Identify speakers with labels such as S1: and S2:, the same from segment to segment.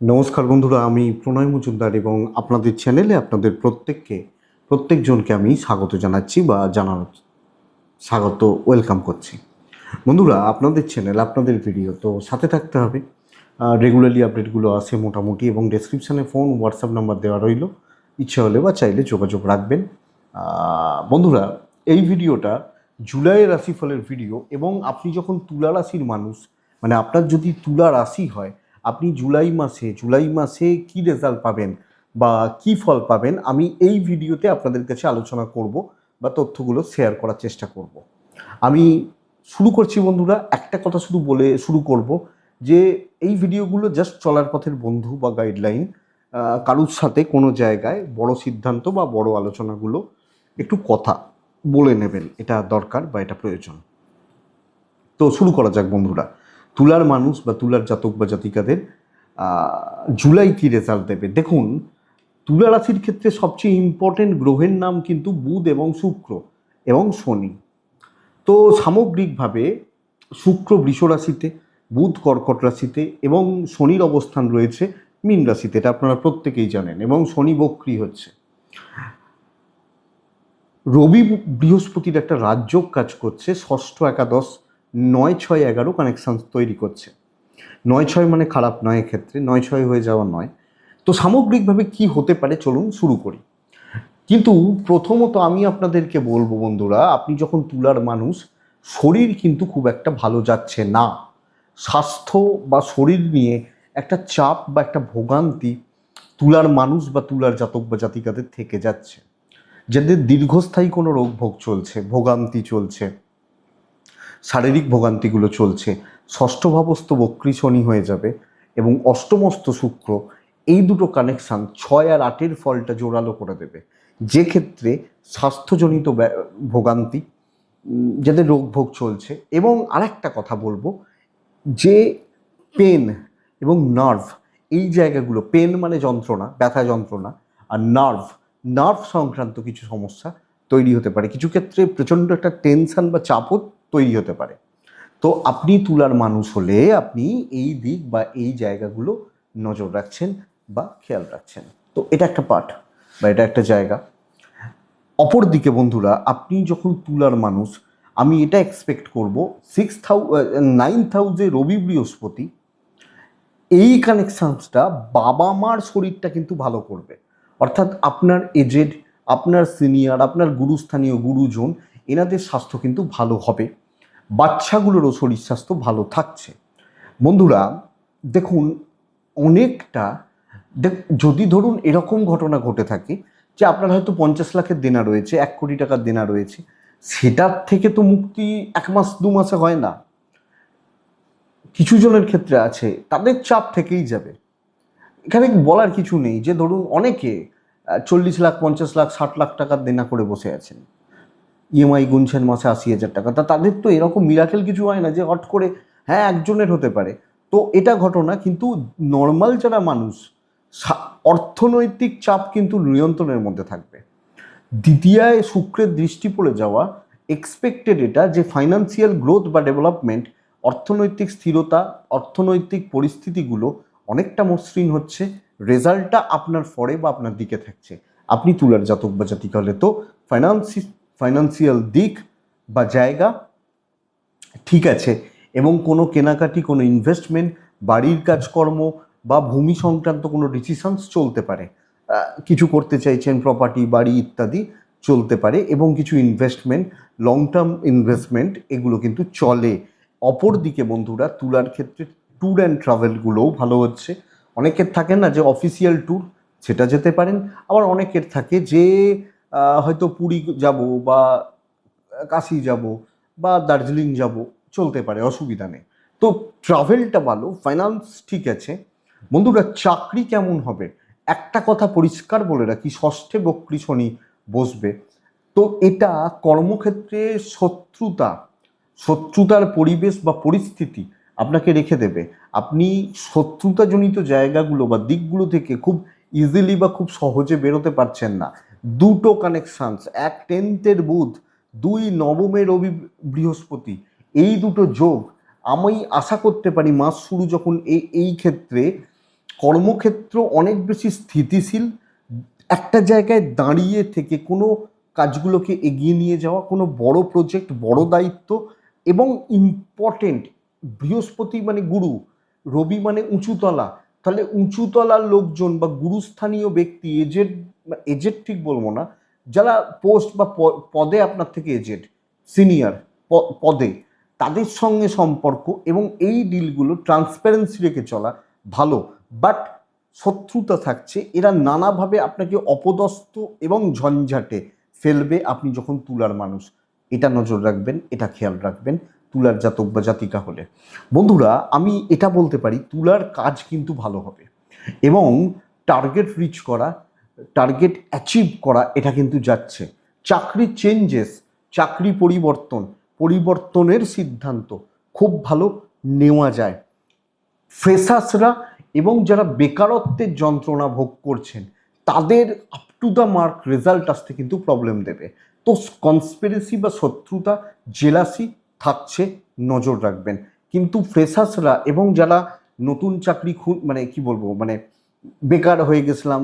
S1: নমস্কার বন্ধুরা, আমি প্রণয় মজুমদার এবং আপনাদের চ্যানেলে আপনাদের প্রত্যেককে, প্রত্যেকজনকে আমি স্বাগত জানাচ্ছি বা জানানো, স্বাগত, ওয়েলকাম করছি। বন্ধুরা, আপনাদের চ্যানেল, আপনাদের ভিডিও, তো সাথে থাকতে হবে। রেগুলারলি আপডেটগুলো আসে মোটামুটি এবং ডেসক্রিপশানে ফোন হোয়াটসঅ্যাপ নাম্বার দেওয়া রইল। ইচ্ছা হলে বা চাইলে যোগাযোগ রাখবেন। বন্ধুরা, এই ভিডিওটা জুলাই রাশিফলের ভিডিও এবং আপনি যখন তুলা রাশির মানুষ মানে আপনার যদি তুলা রাশি হয় আপনি জুলাই মাসে জুলাই মাসে কি রেজাল্ট পাবেন বা কি ফল পাবেন, আমি এই ভিডিওতে আপনাদের কাছে আলোচনা করব বা তথ্যগুলো শেয়ার করার চেষ্টা করব। আমি শুরু করছি বন্ধুরা, একটা কথা শুধু বলে শুরু করব যে এই ভিডিওগুলো জাস্ট চলার পথের বন্ধু বা গাইডলাইন কারুর সাথে কোনো জায়গায় বড় সিদ্ধান্ত বা বড় আলোচনাগুলো একটু কথা বলে নেবেন, এটা দরকার বা এটা প্রয়োজন। তো শুরু করা যাক বন্ধুরা। তুলার মানুষ বা তুলার জাতক বা জাতিকাদের জুলাই কি রেজাল্ট দেবে? দেখুন, তুলা রাশির ক্ষেত্রে সবচেয়ে ইম্পর্টেন্ট গ্রহের নাম কিন্তু বুধ এবং শুক্র এবং শনি। তো সামগ্রিকভাবে শুক্র বৃষ রাশিতে, বুধ কর্কট রাশিতে এবং শনির অবস্থান রয়েছে মীন রাশিতে, এটা আপনারা প্রত্যেকেই জানেন এবং শনি বক্রি হচ্ছে। রবি বৃহস্পতির একটা রাজযোগ কাজ করছে, ষষ্ঠ একাদশ নয় ছয় এগারো কানেকশন তৈরি করছে। নয় ছয় মানে খারাপ নয় এক্ষেত্রে, নয় ছয় হয়ে যাওয়া নয়। তো সামগ্রিকভাবে কি হতে পারে চলুন শুরু করি। কিন্তু প্রথমত আমি আপনাদেরকে বলব বন্ধুরা, আপনি যখন তুলার মানুষ, শরীর কিন্তু খুব একটা ভালো যাচ্ছে না। স্বাস্থ্য বা শরীর নিয়ে একটা চাপ বা একটা ভোগান্তি তুলার মানুষ বা তুলার জাতক বা জাতিকাদের থেকে যাচ্ছে। যাদের দীর্ঘস্থায়ী কোনো রোগ ভোগ চলছে, ভোগান্তি চলছে। শারীরিক ভোগান্তিগুলো চলছে, ষষ্ঠ ভাবস্থ বক্রী শনি হয়ে যাবে এবং অষ্টমস্ত শুক্র, এই দুটো কানেকশান ছয় আর আটের ফলটা জোরালো করে দেবে। যে ক্ষেত্রে স্বাস্থ্যজনিত ভোগান্তি যাদের রোগ ভোগ চলছে এবং আরেকটা কথা বলব, যে পেন এবং নার্ভ, এই জায়গাগুলো, পেন মানে যন্ত্রণা, ব্যথা যন্ত্রণা আর নার্ভ নার্ভ সংক্রান্ত কিছু সমস্যা তৈরি হতে পারে। কিছু ক্ষেত্রে প্রচণ্ড একটা টেনশন বা চাপও তৈরি হতে পারে। তো আপনি তুলার মানুষ হলে আপনি এই দিক বা এই জায়গাগুলো নজর রাখছেন বা খেয়াল রাখছেন। তো এটা একটা পার্ট বা এটা একটা জায়গা। অপর দিকে বন্ধুরা, আপনি যখন তুলার মানুষ, আমি এটা এক্সপেক্ট করব সিক্স থাউ নাইন হাউসে রবি বৃহস্পতি এই কানেকশানসটা বাবা মার শরীরটা কিন্তু ভালো করবে। অর্থাৎ আপনার এজেড আপনার সিনিয়র আপনার গুরুস্থানীয় গুরুজন এনাদের স্বাস্থ্য কিন্তু ভালো হবে। বাচ্চাগুলোরও শরীর স্বাস্থ্য ভালো থাকছে। বন্ধুরা, দেখুন, অনেকটা যদি ধরুন এরকম ঘটনা ঘটে থাকে যে আপনার হয়তো পঞ্চাশ লাখের দেনা রয়েছে, এক কোটি টাকার দেনা রয়েছে, সেটার থেকে তো মুক্তি এক মাস, দু মাসে হয় না। কিছু জনের ক্ষেত্রে আছে, তাদের চাপ থেকেই যাবে। এখানে বলার কিছু নেই যে ধরুন অনেকে চল্লিশ লাখ, পঞ্চাশ লাখ, ষাট লাখ টাকার দেনা করে বসে আছেন। ইএমআই গুনছেন মাসে আশি হাজার টাকা। তা তাদের তো এরকম মিরাকেল কিছু হয় না যে হট করে হ্যাঁ একজনের হতে পারে। তো এটা ঘটনা কিন্তু নর্মাল যারা মানুষ অর্থনৈতিক চাপ কিন্তু নিয়ন্ত্রণের মধ্যে থাকবে। দ্বিতীয়ায় শুক্রের দৃষ্টি পড়ে যাওয়া এক্সপেক্টেড এটা যে ফাইন্যান্সিয়াল গ্রোথ বা ডেভেলপমেন্ট অর্থনৈতিক স্থিরতা, অর্থনৈতিক পরিস্থিতিগুলো অনেকটা মসৃণ হচ্ছে। রেজাল্টটা আপনার ফরে বা আপনার দিকে থাকছে। আপনি তুলার জাতক বা জাতিকা হলে তো ফাইন্যান্সি ফাইন্যান্সিয়াল দিক বা জায়গা ঠিক আছে এবং কোনো কেনাকাটি, কোনো ইনভেস্টমেন্ট বাড়ির কাজকর্ম বা ভূমি সংক্রান্ত কোনো ডিসিশনস চলতে পারে। কিছু করতে চাইছেন প্রপার্টি বাড়ি ইত্যাদি চলতে পারে এবং কিছু ইনভেস্টমেন্ট লং টার্ম ইনভেস্টমেন্ট এগুলো কিন্তু চলে। অপর দিকে বন্ধুরা, তুলার ক্ষেত্রে ট্যুর অ্যান্ড ট্রাভেলগুলোও ভালো হচ্ছে। অনেকের থাকে না যে অফিসিয়াল ট্যুর সেটা যেতে পারেন। আবার অনেকের থাকে যে হয়তো পুরী যাব বা কাশি যাব বা দার্জিলিং যাব, চলতে পারে, অসুবিধা নেই। তো ট্রাভেলটা ভালো ফাইন্যান্স ঠিক আছে। বন্ধুরা, চাকরি কেমন হবে? একটা কথা পরিষ্কার বলে রাখি, ষষ্ঠে বক্রী শনি বসবে। তো এটা কর্মক্ষেত্রে শত্রুতা, শত্রুতার পরিবেশ বা পরিস্থিতি আপনাকে রেখে দেবে। আপনি শত্রুতাজনিত জায়গাগুলো বা দিকগুলো থেকে খুব ইজিলি বা খুব সহজে বেরোতে পারছেন না। দুটো কানেকশানস, এক টেন্থের বুধ, দুই নবমের রবি বৃহস্পতি, এই দুটো যোগ আমি আশা করতে পারি মাস শুরু যখন এই এই ক্ষেত্রে কর্মক্ষেত্র অনেক বেশি স্থিতিশীল, একটা জায়গায় দাঁড়িয়ে থেকে কোনো কাজগুলোকে এগিয়ে নিয়ে যাওয়া, কোনো বড় প্রজেক্ট বড় দায়িত্ব এবং ইম্পর্টেন্ট বৃহস্পতি মানে গুরু, রবি মানে উঁচুতলা, তাহলে উঁচুতলার লোকজন বা গুরুস্থানীয় ব্যক্তি এজেড এজেড ঠিক বলব না, যারা পোস্ট বা পদে আপনার থেকে এজেড সিনিয়র পদে, তাদের সঙ্গে সম্পর্ক এবং এই ডিলগুলো ট্রান্সপারেন্সি রেখে চলা ভালো। বাট শত্রুতা থাকছে, এরা নানাভাবে আপনাকে অপদস্থ এবং ঝঞ্ঝাটে ফেলবে আপনি যখন তুলার মানুষ। এটা নজর রাখবেন, এটা খেয়াল রাখবেন, তুলার জাতক বা জাতিকা হলে। বন্ধুরা, আমি এটা বলতে পারি, তুলার কাজ কিন্তু ভালো হবে এবং টার্গেট রিচ করা টার্গেট অ্যাচিভ করা, এটা কিন্তু যাচ্ছে। চাকরি চেঞ্জেস চাকরি পরিবর্তন, পরিবর্তনের সিদ্ধান্ত খুব ভালো নেওয়া যায়। ফ্রেশার্সরা এবং যারা বেকারত্বের যন্ত্রণা ভোগ করছেন, তাদের up to the mark result আসতে কিন্তু প্রবলেম দেবে। তো কনস্পিরেসি বা শত্রুতা জেলাসি থাকছে, নজর রাখবেন। কিন্তু ফ্রেশার্সরা এবং যারা নতুন চাকরি খু মানে কি বলব মানে বেকার হয়ে গেছিলাম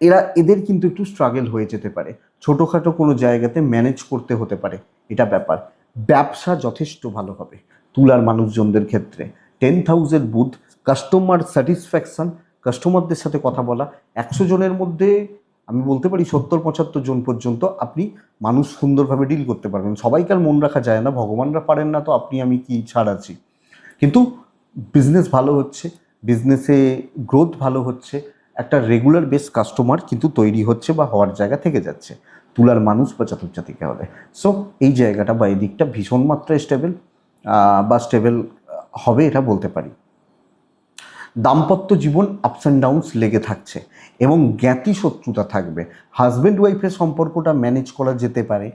S1: এরা, এদের কিন্তু একটু স্ট্রাগল হয়ে যেতে পারে। ছোটোখাটো কোনো জায়গাতে ম্যানেজ করতে হতে পারে। এটা ব্যাপার। ব্যবসা যথেষ্ট ভালো হবে তুলার মানুষজনদের ক্ষেত্রে। Ten thousand booth customer satisfaction কাস্টমারদের সাথে কথা বলা, একশো জনের মধ্যে, আমি বলতে পারি সত্তর, পঁচাত্তর জন পর্যন্ত আপনি মানুষ সুন্দরভাবে ডিল করতে পারবেন। সবাইকার মন রাখা যায় না, ভগবানরা পারেন না, তো আপনি আমি কি ছাড় আছি? কিন্তু বিজনেস ভালো হচ্ছে বিজনেসে গ্রোথ ভালো হচ্ছে একটা রেগুলার বেস কাস্টমার কিন্তু তৈরি হচ্ছে বা হওয়ার জায়গা থেকে যাচ্ছে। তুলার মানুষ বা চাতুর জাতিকে হলে সো এই জায়গাটা বা এই দিকটা ভীষণ মাত্রায় স্টেবল বা স্টেবল হবে এটা বলতে পারি। দাম্পত্য জীবন আপস অ্যান্ড ডাউনস লেগে থাকছে এবং জ্ঞাতি শত্রুতা থাকবে। হাজব্যান্ড ওয়াইফের সম্পর্কটা ম্যানেজ করা যেতে পারে,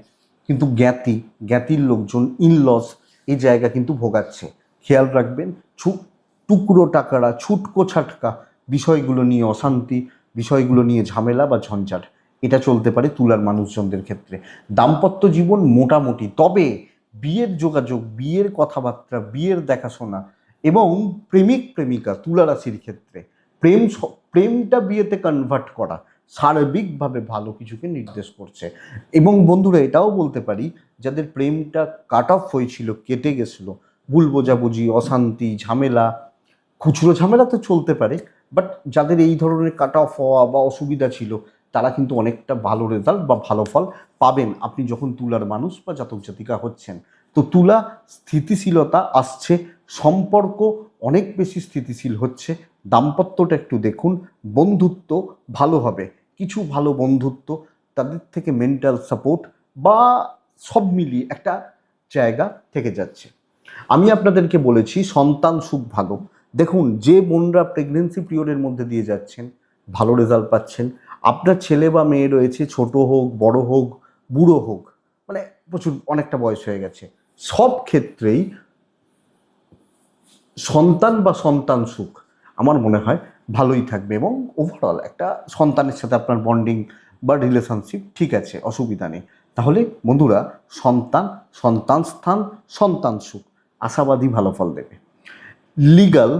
S1: কিন্তু জ্ঞাতি, জ্ঞাতির লোকজন ইনলস এই জায়গা কিন্তু ভোগাচ্ছে। খেয়াল রাখবেন, ছু, টুকরো টাকারা, ছুটকো ছাটকা বিষয়গুলো নিয়ে অশান্তি, বিষয়গুলো নিয়ে ঝামেলা বা ঝঞ্ঝাট, এটা চলতে পারে তুলার মানুষজনদের ক্ষেত্রে। দাম্পত্য জীবন মোটামুটি, তবে বিয়ের যোগাযোগ, বিয়ের কথাবার্তা, বিয়ের দেখাশোনা এবং প্রেমিক, প্রেমিকা তুলা রাশির ক্ষেত্রে প্রেম প্রেমটা বিয়েতে কনভার্ট করা সার্বিকভাবে ভালো কিছুকে নির্দেশ করছে। এবং বন্ধুরা, এটাও বলতে পারি, যাদের প্রেমটা কাট অফ হয়েছিল, কেটে গেছিল, ভুল বোঝাবুঝি, অশান্তি, ঝামেলা, খুচরো ঝামেলা তো চলতে পারে বাট যাদের এই ধরনের কাট অফ হওয়া বা অসুবিধা ছিল, তারা কিন্তু অনেকটা ভালো রেজাল্ট বা ভালো ফল পাবেন। আপনি যখন তুলার মানুষ বা জাতক জাতিকা হচ্ছেন, তো তুলা স্থিতিশীলতা আসছে, সম্পর্ক অনেক বেশি স্থিতিশীল হচ্ছে। দাম্পত্যটা একটু দেখুন, বন্ধুত্ব ভালো হবে। কিছু ভালো বন্ধুত্ব তাদের থেকে মেন্টাল সাপোর্ট বা সব মিলিয়ে একটা জায়গা থেকে যাচ্ছে। আমি আপনাদেরকে বলেছি, সন্তান সুখ ভালো। দেখুন, যে বোনরা প্রেগনেন্সি পিরিয়ডের মধ্যে দিয়ে যাচ্ছেন, ভালো রেজাল্ট পাচ্ছেন। আপনার ছেলে বা মেয়ে রয়েছে, ছোট হোক, বড় হোক, বুড়ো হোক মানে প্রচুর, অনেকটা বয়স হয়ে গেছে। সব ক্ষেত্রেই সন্তান বা সন্তান সুখ আমার মনে হয় ভালোই থাকবে এবং ওভারঅল একটা সন্তানের সাথে আপনার বন্ডিং বা রিলেশনশিপ ঠিক আছে, অসুবিধা নেই। তাহলে বন্ধুরা, সন্তান সন্তান স্থান, সন্তান সুখ। আশাবাদী ভালো ফল দেবে। লিগাল,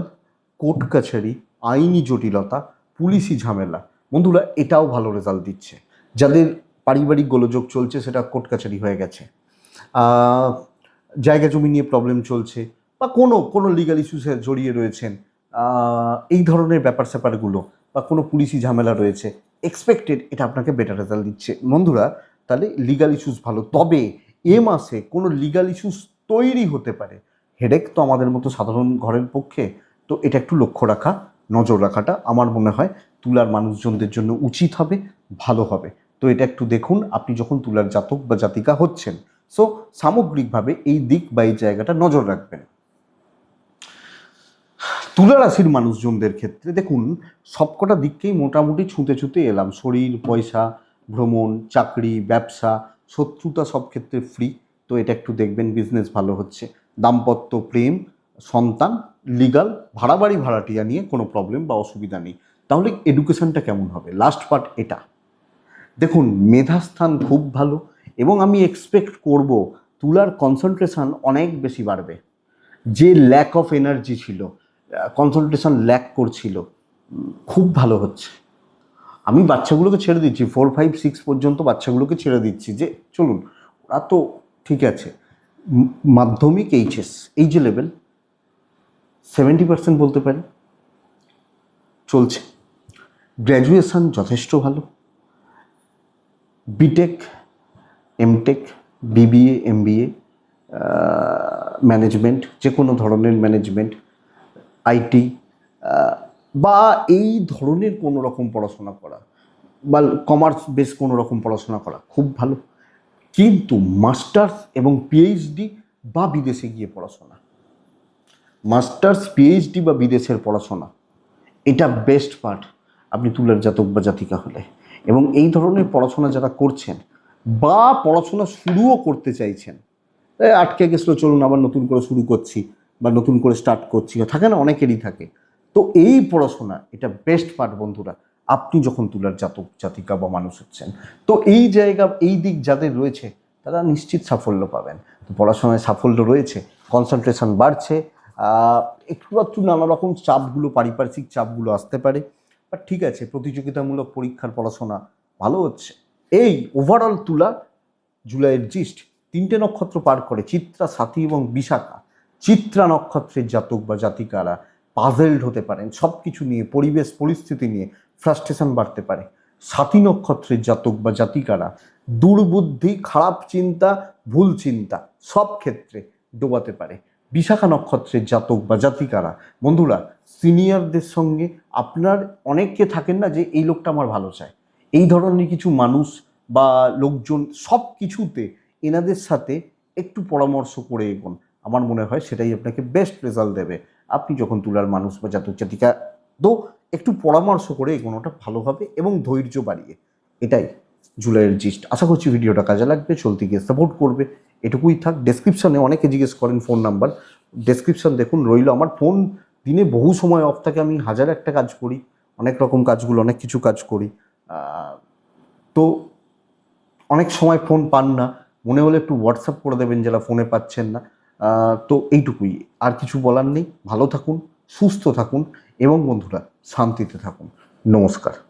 S1: কোর্ট কাছারি, আইনি জটিলতা, পুলিশি ঝামেলা। বন্ধুরা, এটাও ভালো রেজাল্ট দিচ্ছে। যাদের পারিবারিক গোলযোগ চলছে, সেটা কোর্ট কাছারি হয়ে গেছে। জায়গা জমি নিয়ে প্রবলেম চলছে, বা কোনো কোনো লিগাল ইস্যুসে জড়িয়ে রয়েছেন এই ধরনের ব্যাপার স্যাপারগুলো, বা কোনো পুলিশি ঝামেলা রয়েছে এক্সপেক্টেড এটা আপনাকে বেটার রেজাল্ট দিচ্ছে। বন্ধুরা, তাহলে লিগাল ইস্যুস ভালো, তবে এ মাসে কোনো লিগাল ইস্যুস তৈরি হতে পারে হেডেক তো আমাদের মতো সাধারণ ঘরের পক্ষে, তো এটা একটু লক্ষ্য রাখা, নজর রাখাটা আমার মনে হয় তুলার মানুষজনদের জন্য উচিত হবে, ভালো হবে। তো এটা একটু দেখুন, আপনি যখন তুলার জাতক বা জাতিকা হচ্ছেন সো সামগ্রিকভাবে এই দিক বা এই জায়গাটা নজর রাখবেন। তুলা রাশির মানুষজনদের ক্ষেত্রে দেখুন, সবকটা দিককেই মোটামুটি ছুঁতে ছুঁতে এলাম। শরীর, পয়সা, ভ্রমণ, চাকরি, ব্যবসা, শত্রুতা সব ক্ষেত্রে ফ্রি তো এটা একটু দেখবেন বিজনেস ভালো হচ্ছে। দাম্পত্য প্রেম, সন্তান লিগাল ভাড়া বাড়ি ভাড়াটিয়া নিয়ে কোনো প্রবলেম বা অসুবিধা নেই। তাহলে এডুকেশনটা কেমন হবে? লাস্ট পার্ট এটা। দেখুন, মেধাস্থান খুব ভালো এবং আমি এক্সপেক্ট করব তুলার কনসেন্ট্রেশন অনেক বেশি বাড়বে। যে ল্যাক অফ এনার্জি ছিল কনসেন্ট্রেশন ল্যাক করছিল খুব ভালো হচ্ছে। আমি বাচ্চাগুলোকে ছেড়ে দিচ্ছি ফোর ফাইভ সিক্স পর্যন্ত বাচ্চাগুলোকে ছেড়ে দিচ্ছি যে, চলুন, ওরা তো ঠিক আছে। মাধ্যমিক এইচএস, এই যে লেভেল সেভেন্টি পার্সেন্ট বলতে পারি। চলছে। গ্র্যাজুয়েশন যথেষ্ট ভালো। BTech MTech BBA MBA management যে কোনো ধরনের ম্যানেজমেন্ট আইটি বা এই ধরনের কোনো রকম পড়াশোনা করা, বা কমার্স বেস কোনো রকম পড়াশোনা করা, খুব ভালো। কিন্তু মাস্টার্স এবং পিএইচডি বা বিদেশে গিয়ে পড়াশোনা। মাস্টার্স পিএইচডি বা বিদেশের পড়াশোনা, এটা বেস্ট পার্ট আপনি তুলার জাতক বা জাতিকা হলে। এবং এই ধরনের পড়াশোনা যারা করছেন বা পড়াশোনা শুরুও করতে চাইছেন আটকে গেছিল, চলুন আবার নতুন করে শুরু করছি বা নতুন করে স্টার্ট করছি, থাকে না? অনেকেরই থাকে। তো এই পড়াশোনা, এটা বেস্ট পার্ট বন্ধুরা। আপনি যখন তুলার জাতক জাতিকা বা মানুষ হচ্ছেন তো এই জায়গা এই দিক যাদের রয়েছে তারা নিশ্চিত সাফল্য পাবেন। তো পড়াশোনায় সাফল্য রয়েছে কনসেন্ট্রেশন বাড়ছে আহ, একটু একটু নানা রকম চাপগুলো পারিপার্শ্বিক চাপগুলো আসতে পারে বাট ঠিক আছে প্রতিযোগিতামূলক পরীক্ষার পড়াশোনা ভালো হচ্ছে। এই ওভারঅল তুলা জুলাইয়ের জিস্ট তিনটে নক্ষত্র পার করে চিত্রা সাথী এবং বিশাখা। চিত্রা নক্ষত্রের জাতক বা জাতিকারা পাজেলড হতে পারেন সব কিছু নিয়ে পরিবেশ পরিস্থিতি নিয়ে ফ্রাস্ট্রেশন বাড়তে পারে। সাথী নক্ষত্রের জাতক বা জাতিকারা দুর্বুদ্ধি, খারাপ চিন্তা, ভুল চিন্তা সব ক্ষেত্রে ডোবাতে পারে। বিশাখা নক্ষত্রের জাতক বা জাতিকারা, বন্ধুরা, সিনিয়রদের সঙ্গে আপনার অনেককে থাকেন না যে, এই লোকটা আমার ভালো চায়। এই ধরনের কিছু মানুষ বা লোকজন সব কিছুতে এনাদের সাথে একটু পরামর্শ করে এগোন। আমার মনে হয় সেটাই আপনাকে বেস্ট রেজাল্ট দেবে। আপনি যখন তুলার মানুষ বা জাতক জাতিকা, তো একটু পরামর্শ করে এগোনোটা ভালো হবে এবং ধৈর্য বাড়িয়ে। এটাই জুলাইয়ের জিস্ট। আশা করছি ভিডিওটা কাজে লাগবে, চলতে গিয়ে সাপোর্ট করবে। এটুকুই থাক ডেসক্রিপশানে অনেকে জিজ্ঞেস করেন ফোন নাম্বার ডেসক্রিপশন দেখুন, রইল আমার ফোন দিনে বহু সময় অফ থাকে, আমি হাজার একটা কাজ করি, অনেক রকম কাজগুলো, অনেক কিছু কাজ করি। তো অনেক সময় ফোন পান না। মনে হলে একটু হোয়াটসঅ্যাপ করে দেবেন, যারা ফোনে পাচ্ছেন না। তো এইটুকুই। আর কিছু বলার নেই। ভালো থাকুন। সুস্থ থাকুন এবং বন্ধুরা শান্তিতে থাকুন। নমস্কার।